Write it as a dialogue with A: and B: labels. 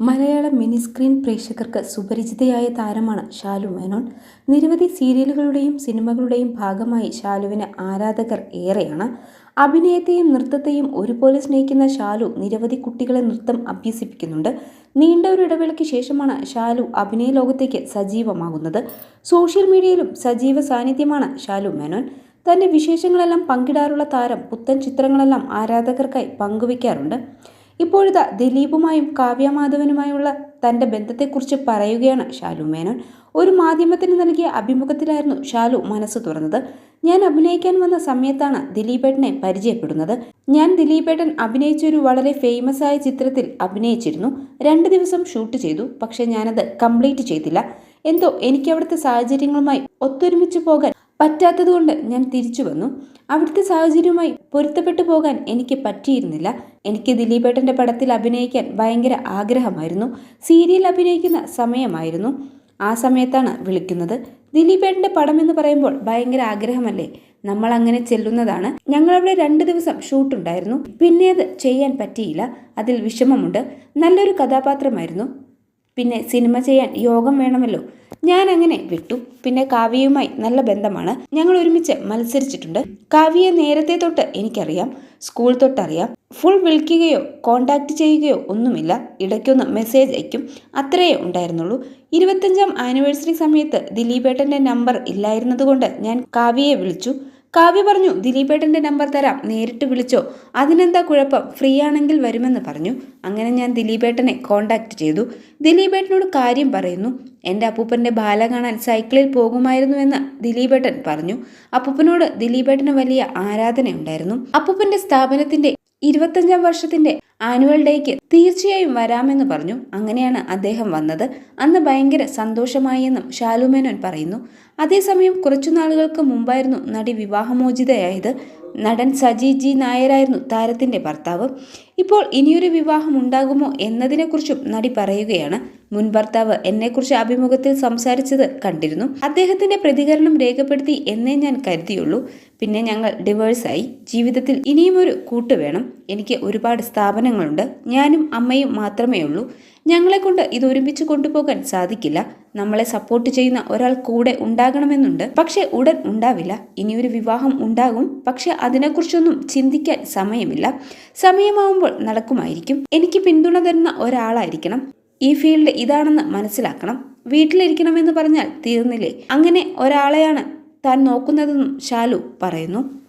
A: Malayalam mini screen പ്രേക്ഷകർക്ക് സുപരിചിതയായ താരമാണ് ഷാലു മേനോൻ. നിരവധി സീരിയലുകളുടെയും സിനിമകളുടെയും ഭാഗമായി ഷാലുവിന് ആരാധകർ ഏറെയാണ്. അഭിനയത്തെയും നൃത്തത്തെയും ഒരുപോലെ സ്നേഹിക്കുന്ന ഷാലു നിരവധി കുട്ടികളെ നൃത്തം അഭ്യസിപ്പിക്കുന്നുണ്ട്. നീണ്ട ഒരു ഇടവേളയ്ക്ക് ശേഷമാണ് ഷാലു അഭിനയ ലോകത്തേക്ക് സജീവമാകുന്നത്. സോഷ്യൽ മീഡിയയിലും സജീവ സാന്നിധ്യമാണ് ഷാലു മേനോൻ. തന്റെ വിശേഷങ്ങളെല്ലാം പങ്കിടാറുള്ള താരം പുത്തൻ ചിത്രങ്ങളെല്ലാം ആരാധകർക്കായി പങ്കുവയ്ക്കാറുണ്ട് ഇപ്പോഴിതാ ദിലീപുമായും കാവ്യമാധവനുമായുള്ള തന്റെ ബന്ധത്തെക്കുറിച്ച് പറയുകയാണ് ഷാലു മേനോൻ. ഒരു മാധ്യമത്തിന് നൽകിയ അഭിമുഖത്തിലായിരുന്നു ഷാലു മനസ്സ് തുറന്നത്. ഞാൻ അഭിനയിക്കാൻ വന്ന സമയത്താണ് ദിലീപേട്ടനെ പരിചയപ്പെടുന്നത്. ഞാൻ ദിലീപേട്ടൻ അഭിനയിച്ച ഒരു വളരെ ഫേമസ് ആയ ചിത്രത്തിൽ അഭിനയിച്ചിരുന്നു. രണ്ട് ദിവസം ഷൂട്ട് ചെയ്തു പക്ഷെ ഞാനത് കംപ്ലീറ്റ് ചെയ്തില്ല. എന്തോ എനിക്ക് അവിടുത്തെ സാഹചര്യങ്ങളുമായി ഒത്തൊരുമിച്ച് പോകാൻ പറ്റാത്തതുകൊണ്ട് ഞാൻ തിരിച്ചു വന്നു. അവിടുത്തെ സാഹചര്യവുമായി പൊരുത്തപ്പെട്ടു പോകാൻ എനിക്ക് പറ്റിയിരുന്നില്ല. എനിക്ക് ദിലീപേട്ടന്റെ പടത്തിൽ അഭിനയിക്കാൻ ഭയങ്കര ആഗ്രഹമായിരുന്നു. സീരിയൽ അഭിനയിക്കുന്ന സമയമായിരുന്നു. ആ സമയത്താണ് വിളിക്കുന്നത്. ദിലീപേട്ടന്റെ പടം എന്ന് പറയുമ്പോൾ ഭയങ്കര ആഗ്രഹമല്ലേ? നമ്മൾ അങ്ങനെ ചെല്ലുന്നതാണ്. ഞങ്ങളവിടെ രണ്ട് ദിവസം ഷൂട്ടുണ്ടായിരുന്നു. പിന്നെ അത് ചെയ്യാൻ പറ്റിയില്ല. അതിൽ വിഷമമുണ്ട്. നല്ലൊരു കഥാപാത്രമായിരുന്നു. പിന്നെ സിനിമ ചെയ്യാൻ യോഗം വേണമല്ലോ. ഞാൻ അങ്ങനെ വിട്ടു. പിന്നെ കാവ്യയുമായി നല്ല ബന്ധമാണ്. ഞങ്ങൾ ഒരുമിച്ച് മത്സരിച്ചിട്ടുണ്ട്. കാവ്യയെ നേരത്തെ തൊട്ട് എനിക്കറിയാം. സ്കൂൾ തൊട്ടറിയാം. ഫുൾ വിളിക്കുകയോ കോണ്ടാക്ട് ചെയ്യുകയോ ഒന്നുമില്ല. ഇടയ്ക്കൊന്ന് മെസ്സേജ് അയക്കും. അത്രയേ ഉണ്ടായിരുന്നുള്ളൂ. ഇരുപത്തഞ്ചാം ആനിവേഴ്സറി സമയത്ത് ദിലീപേട്ടന്റെ നമ്പർ ഇല്ലായിരുന്നതുകൊണ്ട് ഞാൻ കാവ്യയെ വിളിച്ചു. കാവ്യ പറഞ്ഞു ദിലീപേട്ടന്റെ നമ്പർ തരാം നേരിട്ട് വിളിച്ചോ. അതിനെന്താ കുഴപ്പം? ഫ്രീ ആണെങ്കിൽ വരുമെന്ന് പറഞ്ഞു. അങ്ങനെ ഞാൻ ദിലീപേട്ടനെ കോണ്ടാക്ട് ചെയ്തു. ദിലീപേട്ടനോട് കാര്യം പറയുന്നു. എന്റെ അപ്പൂപ്പന്റെ ബാല കാണാൻ സൈക്കിളിൽ പോകുമായിരുന്നുവെന്ന് ദിലീപേട്ടൻ പറഞ്ഞു. അപ്പൂപ്പനോട് ദിലീപേട്ടന് വലിയ ആരാധനയുണ്ടായിരുന്നു. അപ്പൂപ്പന്റെ സ്ഥാപനത്തിന്റെ ഇരുപത്തഞ്ചാം വർഷത്തിന്റെ ആനുവൽ ഡേക്ക് തീർച്ചയായും വരാമെന്ന് പറഞ്ഞു. അങ്ങനെയാണ് അദ്ദേഹം വന്നത്. അന്ന് ഭയങ്കര സന്തോഷമായി എന്നും ഷാലുമേനോൻ പറയുന്നു. അതേസമയം കുറച്ചു നാളുകൾക്ക് മുമ്പായിരുന്നു നടി വിവാഹമോചിതയായത്. നടൻ സജി ജി നായരായിരുന്നു താരത്തിന്റെ ഭർത്താവ്. ഇപ്പോൾ ഇനിയൊരു വിവാഹം ഉണ്ടാകുമോ എന്നതിനെക്കുറിച്ചും നടി പറയുകയാണ്. മുൻ ഭർത്താവ് എന്നെക്കുറിച്ച് അഭിമുഖത്തിൽ സംസാരിച്ചത് കണ്ടിരുന്നു. അദ്ദേഹത്തിന്റെ പ്രതികരണം രേഖപ്പെടുത്തി എന്നേ ഞാൻ കരുതിയുള്ളൂ. പിന്നെ ഞങ്ങൾ ഡിവേഴ്സായി ജീവിതത്തിൽ ഇനിയും ഒരു കൂട്ട് വേണം. എനിക്ക് ഒരുപാട് സ്ഥാപനങ്ങളുണ്ട്. ഞാനും അമ്മയും മാത്രമേ ഉള്ളൂ ഞങ്ങളെക്കൊണ്ട് ഇത് ഒരുമിച്ച് കൊണ്ടുപോകാൻ സാധിക്കില്ല. നമ്മളെ സപ്പോർട്ട് ചെയ്യുന്ന ഒരാൾ കൂടെ ഉണ്ടാകണമെന്നുണ്ട്. പക്ഷേ ഉടൻ ഉണ്ടാവില്ല. ഇനിയൊരു വിവാഹം ഉണ്ടാകും. പക്ഷെ അതിനെക്കുറിച്ചൊന്നും ചിന്തിക്കാൻ സമയമില്ല. സമയമാവുമ്പോൾ നടക്കുമായിരിക്കും. എനിക്ക് പിന്തുണ തരുന്ന ഒരാളായിരിക്കണം. ഈ ഫീൽഡ് ഇതാണെന്ന് മനസ്സിലാക്കണം. വീട്ടിലിരിക്കണമെന്ന് പറഞ്ഞാൽ തീർന്നില്ലേ? അങ്ങനെ ഒരാളെയാണ് താൻ നോക്കുന്നതെന്നും ഷാലു പറയുന്നു.